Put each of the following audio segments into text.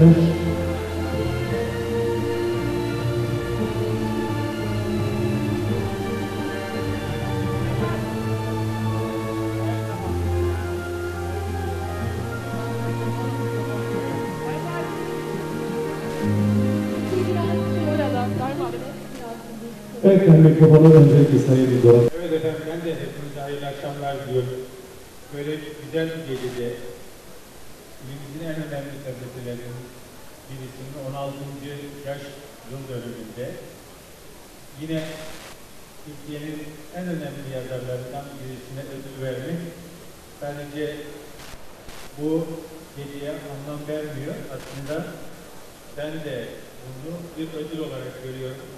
olacaktır. Evet, mikrofonu öncelikle Sayın Evet efendim ben de hepinize hayırlı akşamlar diliyorum. Böyle güzel bir gecede günümüzün en önemli gazetelerinin birisinin 16. yaş yıl dönümünde yine Türkiye'nin en önemli yazarlarından birisine ödül vermek bence bu geceye anlam vermiyor. Aslında ben de bunu bir ödül olarak görüyorum.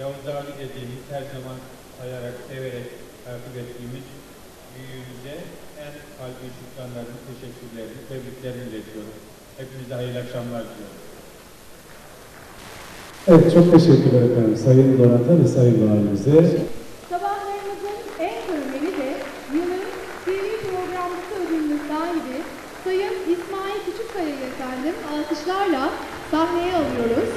Yavuz abi dediğimiz her zaman sayarak, severek takip ettiğimiz büyüğümüze en kalbi şükranlarını, teşekkürlerini, tebriklerimi iletiyorum. Hepinize hayırlı akşamlar diliyorum. Evet, çok teşekkürler efendim Sayın Donat'a ve Sayın Valimize. Sabahlarımızın en görmeli de yılın TV programcısı ödülünün sahibi Sayın İsmail Küçükkaya'yı efendim alkışlarla sahneye alıyoruz.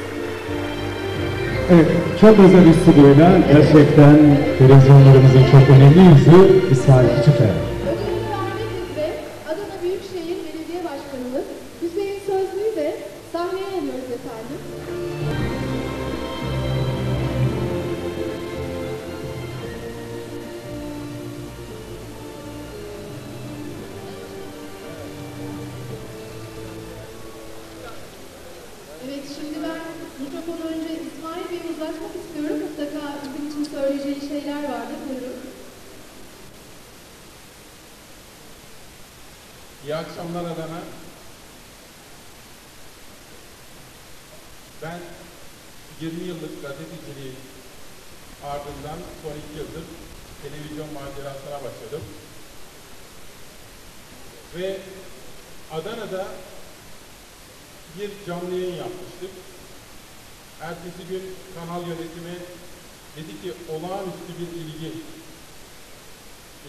Evet, çok özel bir stüdyoyla gerçekten televizyonlarımızın çok önemli yüzü İsmail Küçükkaya. Belediye Başkanımız Hüseyin Sözlü'yü de sahneye alıyoruz efendim. Evet şimdi ben mikrofonu önce İsmail Bey'e uzatmak istiyorum. Mutlaka bizim için söyleyeceği şeyler vardır. Buyurun. İyi akşamlar Adana. Ben 20 yıllık gazeteciliğin ardından son 2 yıldır televizyon macerasına başladım. Ve Adana'da bir canlı yayın yapmıştık. Ertesi gün kanal yönetimi dedi ki olağanüstü bir ilgi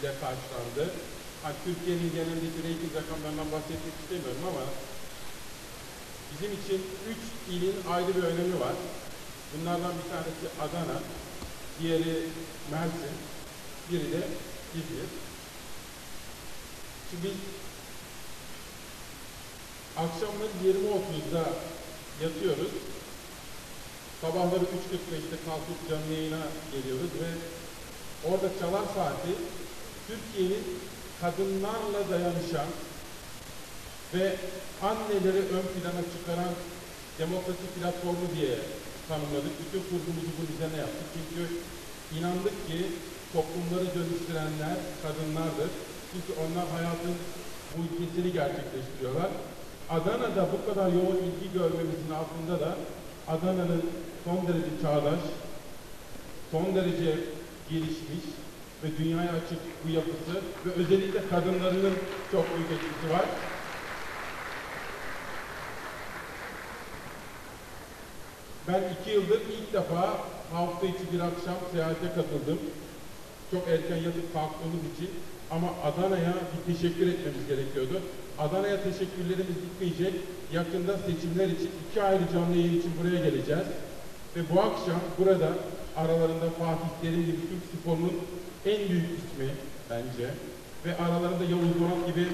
ile karşılandı. Hani Türkiye'nin genelindeki reyting rakamlarından bahsetmek istemiyorum ama bizim için üç ilin ayrı bir önemi var. Bunlardan bir tanesi Adana, diğeri Mersin, biri de İzmir. Şimdi biz akşamları 20.30'da yatıyoruz. Sabahları 3.45'te kalkıp canlı yayına geliyoruz ve orada çalar saati Türkiye'nin kadınlarla dayanışan ve anneleri ön plana çıkaran demokrasi platformu diye tanımladık. Bütün kurgumuzu bunun üzerine yaptık. Çünkü inandık ki toplumları dönüştürenler kadınlardır. Çünkü onlar hayatın bu ilkesini gerçekleştiriyorlar. Adana'da bu kadar yoğun ilgi görmemizin altında da Adana'nın son derece çağdaş, son derece gelişmiş ve dünyaya açık bu yapısı ve özellikle kadınlarının çok büyük etkisi var. Ben iki yıldır ilk defa hafta içi bir akşam seyahate katıldım. Çok erken yatıp kalktığımız için ama Adana'ya bir teşekkür etmemiz gerekiyordu. Adana'ya teşekkürlerimiz bitmeyecek. Yakında seçimler için iki ayrı canlı yayın için buraya geleceğiz. Ve bu akşam burada aralarında Fatih Terim gibi Türk sporunun en büyük ismi bence ve aralarında Yavuz Donat gibi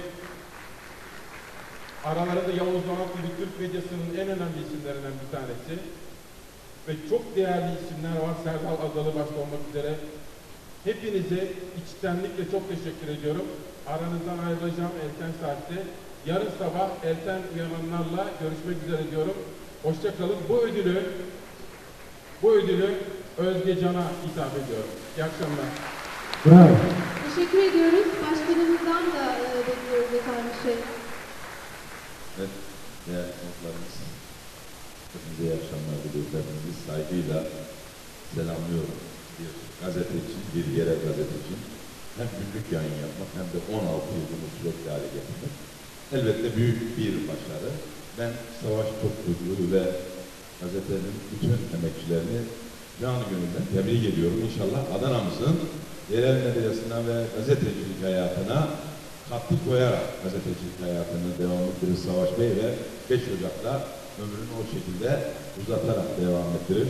aralarında Yavuz Donat gibi Türk medyasının en önemli isimlerinden bir tanesi ve çok değerli isimler var Serdal Adalı başta olmak üzere. Hepinize içtenlikle çok teşekkür ediyorum. Aranızdan ayrılacağım erken saatte. Yarın sabah erken uyananlarla görüşmek üzere diyorum. Hoşçakalın. Bu ödülü bu ödülü Özge Can'a hitap ediyorum. İyi akşamlar. Bravo. Teşekkür ediyoruz. Başkanımızdan da e, bekliyoruz efendim şey. Evet, değerli konuklarımız, hepinize iyi akşamlar. Hepinizi saygıyla selamlıyorum. Bir gazeteci, bir yerel gazeteci hem günlük yayın yapmak hem de 16 yıl bunu sürekli hale getirmek elbette büyük bir başarı. Ben Savaş Toplucu ve gazetenin bütün emekçilerini canı gönülden tebrik ediyorum. İnşallah Adana'mızın yerel medyasına ve gazetecilik hayatına katkı koyarak gazetecilik hayatını devam ettirir Savaş Bey ve 5 Ocak'ta ömrünü o şekilde uzatarak devam ettirir.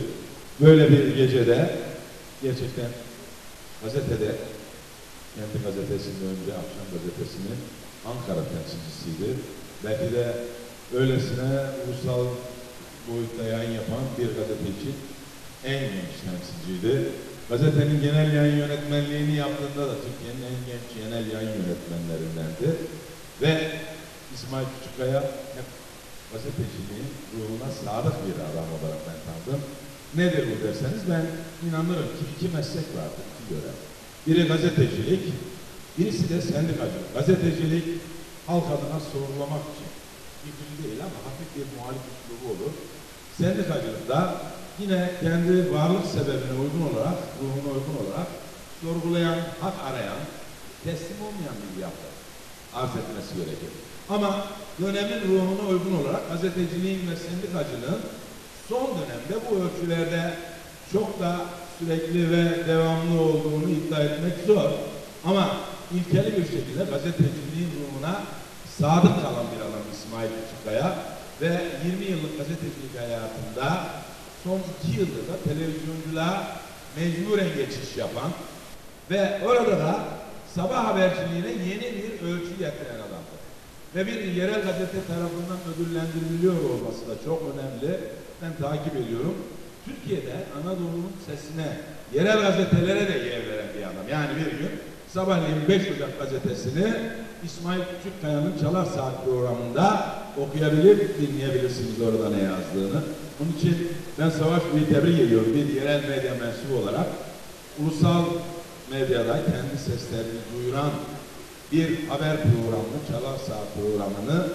Böyle bir gecede gerçekten gazetede kendi gazetesinden önce akşam gazetesinin Ankara temsilcisiydi. Belki de öylesine ulusal boyutta yayın yapan bir gazete için en genç temsilciydi. Gazetenin genel yayın yönetmenliğini yaptığında da Türkiye'nin en genç genel yayın yönetmenlerindendi. Ve İsmail Küçükkaya hep gazeteciliğin ruhuna sadık bir adam olarak ben tanıdım. Nedir bu derseniz ben inanırım ki iki meslek vardır, iki görev. Biri gazetecilik, birisi de sendikacılık. Gazetecilik halk adına sorgulamak için fikri değil ama hafif bir muhalif üslubu olur. Sendikacılık da yine kendi varlık sebebine uygun olarak, ruhuna uygun olarak sorgulayan, hak arayan, teslim olmayan bir yapı arz etmesi gerekir. Ama dönemin ruhuna uygun olarak gazeteciliğin ve sendikacılığın son dönemde bu ölçülerde çok da sürekli ve devamlı olduğunu iddia etmek zor. Ama ilkeli bir şekilde gazeteciliğin ruhuna sadık kalan bir adam İsmail Küçükkaya ve 20 yıllık gazetecilik hayatında son iki yıldır da televizyonculuğa mecburen geçiş yapan ve orada da sabah haberciliğine yeni bir ölçü getiren adamdır. Ve bir yerel gazete tarafından ödüllendiriliyor olması da çok önemli. Ben takip ediyorum. Türkiye'de Anadolu'nun sesine, yerel gazetelere de yer veren bir adam. Yani bir gün sabahleyin 5 Ocak gazetesini İsmail Küçükkaya'nın Çalar Saat programında okuyabilir, dinleyebilirsiniz orada ne yazdığını. Onun için ben Savaş Bey'i tebrik ediyorum bir yerel medya mensubu olarak. Ulusal medyada kendi seslerini duyuran bir haber programını, Çalar Saat programını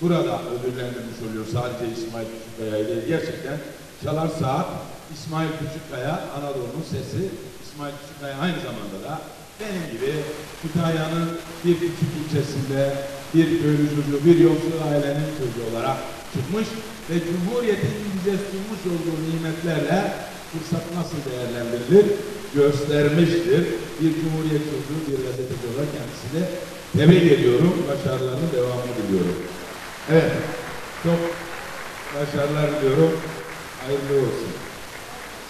burada ödüllendirmiş oluyor. Sadece İsmail Küçükkaya ile gerçekten Çalar Saat, İsmail Küçükkaya, Anadolu'nun sesi. İsmail Küçükkaya aynı zamanda da benim gibi Kütahya'nın bir küçük ilçesinde bir köylü çocuğu, bir yoksul ailenin çocuğu olarak çıkmış ve Cumhuriyet'in bize sunmuş olduğu nimetlerle fırsat nasıl değerlendirilir göstermiştir. Bir Cumhuriyet çocuğu, bir gazeteci olarak kendisini tebrik ediyorum. Başarılarının devamını diliyorum. Evet, çok başarılar diliyorum. Hayırlı olsun.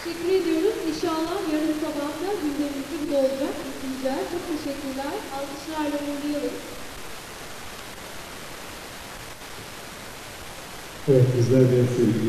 Teşekkür ediyoruz. İnşallah yarın sabah da gündemimizde bu da olacak. Bitireceğiz. Çok teşekkürler. Alkışlarla uğurlayalım. Evet bizler de sevgili